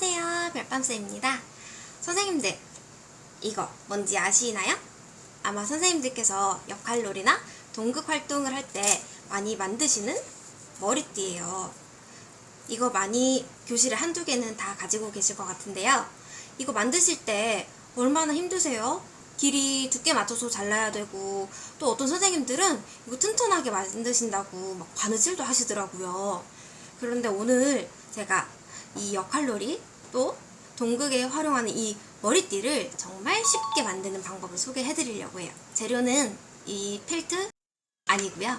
안녕하세요. 별밤쌤입니다. 선생님들, 이거 뭔지 아시나요? 아마 선생님들께서 역할놀이나 동극 활동을 할 때 많이 만드시는 머리띠예요. 이거 많이 교실에 한두 개는 다 가지고 계실 것 같은데요. 이거 만드실 때 얼마나 힘드세요? 길이 두께 맞춰서 잘라야 되고 또 어떤 선생님들은 이거 튼튼하게 만드신다고 막 바느질도 하시더라고요. 그런데 오늘 제가 이 역할놀이 또 동극에 활용하는 이 머리띠를 정말 쉽게 만드는 방법을 소개해 드리려고 해요. 재료는 이 펠트 아니고요.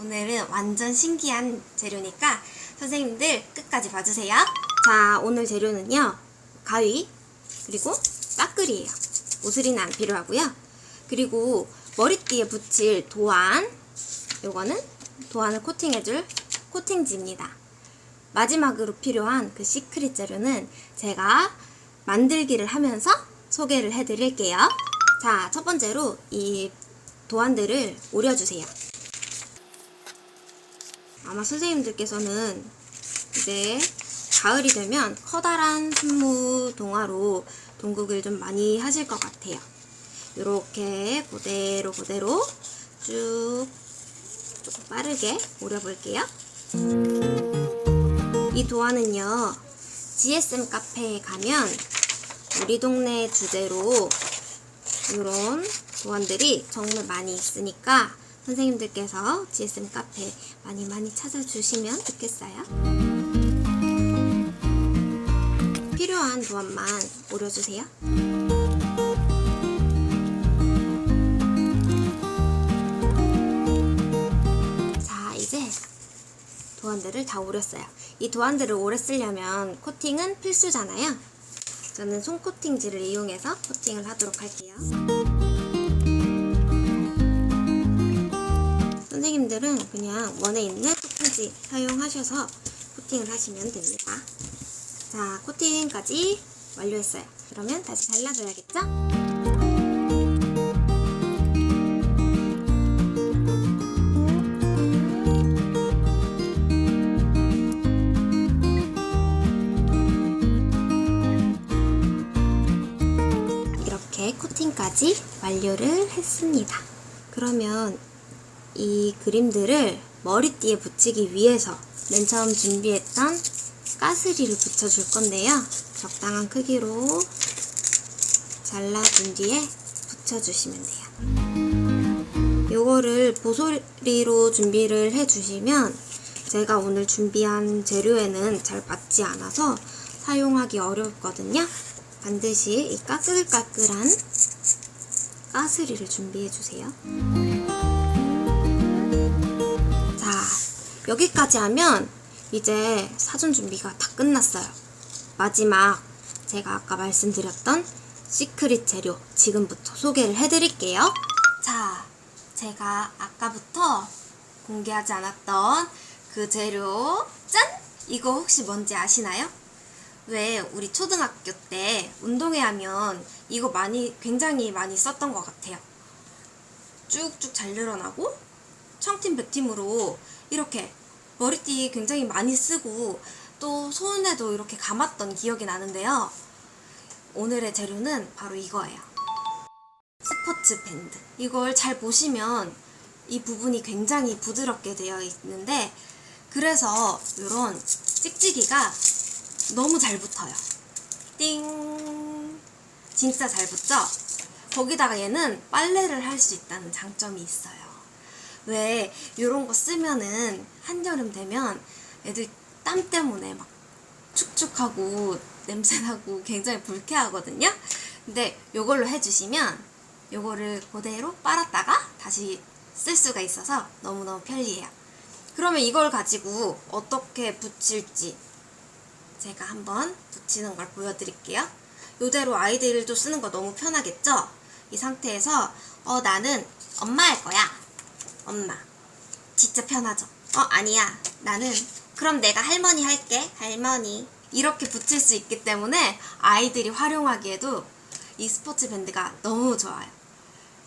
오늘은 완전 신기한 재료니까 선생님들 끝까지 봐주세요. 자, 오늘 재료는요. 가위 그리고 빠끌이에요. 모서리는 안 필요하고요. 그리고 머리띠에 붙일 도안 요거는 도안을 코팅해줄 코팅지입니다. 마지막으로 필요한 그 시크릿 재료는 제가 만들기를 하면서 소개를 해드릴게요. 자, 첫 번째로 이 도안들을 오려주세요. 아마 선생님들께서는 이제 가을이 되면 커다란 순무 동화로 동국을 좀 많이 하실 것 같아요. 이렇게 그대로 그대로 쭉 조금 빠르게 오려볼게요. 이 도안은요, GSM 카페에 가면 우리 동네 주제로 이런 도안들이 정말 많이 있으니까 선생님들께서 GSM 카페 많이 많이 찾아주시면 좋겠어요. 필요한 도안만 오려주세요. 자, 이제 도안들을 다 오렸어요. 이 도안들을 오래 쓰려면 코팅은 필수잖아요. 저는 손 코팅지를 이용해서 코팅을 하도록 할게요. 선생님들은 그냥 원에 있는 코팅지 사용하셔서 코팅을 하시면 됩니다. 자, 코팅까지 완료했어요. 그러면 다시 잘라줘야겠죠? 코팅까지 완료를 했습니다. 그러면 이 그림들을 머리띠에 붙이기 위해서 맨 처음 준비했던 가스리를 붙여줄 건데요. 적당한 크기로 잘라준 뒤에 붙여주시면 돼요. 요거를 보소리로 준비를 해주시면 제가 오늘 준비한 재료에는 잘 맞지 않아서 사용하기 어렵거든요. 반드시 이 까끌까끌한 가스리를 준비해주세요. 자, 여기까지 하면 이제 사전 준비가 다 끝났어요. 마지막 제가 아까 말씀드렸던 시크릿 재료 지금부터 소개를 해드릴게요. 자, 제가 아까부터 공개하지 않았던 그 재료 짠! 이거 혹시 뭔지 아시나요? 왜 우리 초등학교 때 운동회 하면 이거 많이 굉장히 많이 썼던 것 같아요. 쭉쭉 잘 늘어나고 청팀 백팀으로 이렇게 머리띠 굉장히 많이 쓰고 또 손에도 이렇게 감았던 기억이 나는데요. 오늘의 재료는 바로 이거예요. 스포츠 밴드. 이걸 잘 보시면 이 부분이 굉장히 부드럽게 되어 있는데 그래서 이런 찍찍이가 너무 잘 붙어요. 띵. 진짜 잘 붙죠? 거기다가 얘는 빨래를 할 수 있다는 장점이 있어요. 왜 이런 거 쓰면은 한여름 되면 애들 땀 때문에 막 축축하고 냄새나고 굉장히 불쾌하거든요. 근데 요걸로 해주시면 요거를 그대로 빨았다가 다시 쓸 수가 있어서 너무너무 편리해요. 그러면 이걸 가지고 어떻게 붙일지 제가 한번 붙이는 걸 보여드릴게요. 요대로 아이들도 쓰는 거 너무 편하겠죠? 이 상태에서 어 나는 엄마 할 거야. 엄마. 진짜 편하죠? 어 아니야. 나는 그럼 내가 할머니 할게. 할머니. 이렇게 붙일 수 있기 때문에 아이들이 활용하기에도 이 스포츠 밴드가 너무 좋아요.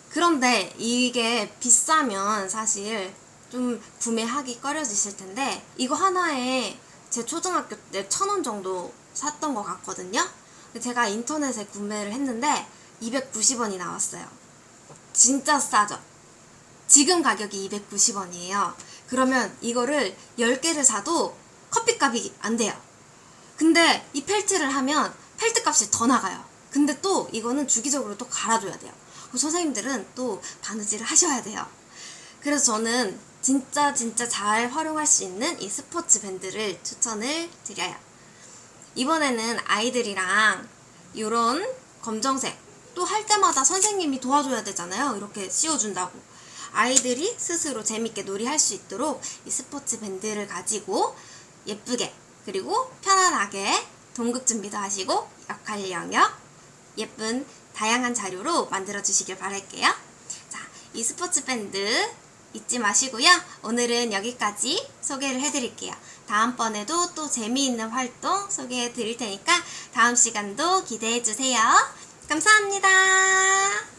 그런데 이게 비싸면 사실 좀 구매하기 꺼려지실 텐데 이거 하나에 제 초등학교 때 천 원 정도 샀던 것 같거든요. 제가 인터넷에 구매를 했는데 290원이 나왔어요. 진짜 싸죠? 지금 가격이 290원이에요. 그러면 이거를 10개를 사도 커피값이 안 돼요. 근데 이 펠트를 하면 펠트 값이 더 나가요. 근데 또 이거는 주기적으로 또 갈아줘야 돼요. 그 선생님들은 또 바느질을 하셔야 돼요. 그래서 저는 진짜 진짜 잘 활용할 수 있는 이 스포츠 밴드를 추천을 드려요. 이번에는 아이들이랑 이런 검정색 또 할 때마다 선생님이 도와줘야 되잖아요. 이렇게 씌워준다고. 아이들이 스스로 재밌게 놀이할 수 있도록 이 스포츠 밴드를 가지고 예쁘게 그리고 편안하게 동극 준비도 하시고 역할 영역 예쁜 다양한 자료로 만들어 주시길 바랄게요. 자, 이 스포츠 밴드 잊지 마시고요. 오늘은 여기까지 소개를 해드릴게요. 다음번에도 또 재미있는 활동 소개해 드릴 테니까 다음 시간도 기대해 주세요. 감사합니다.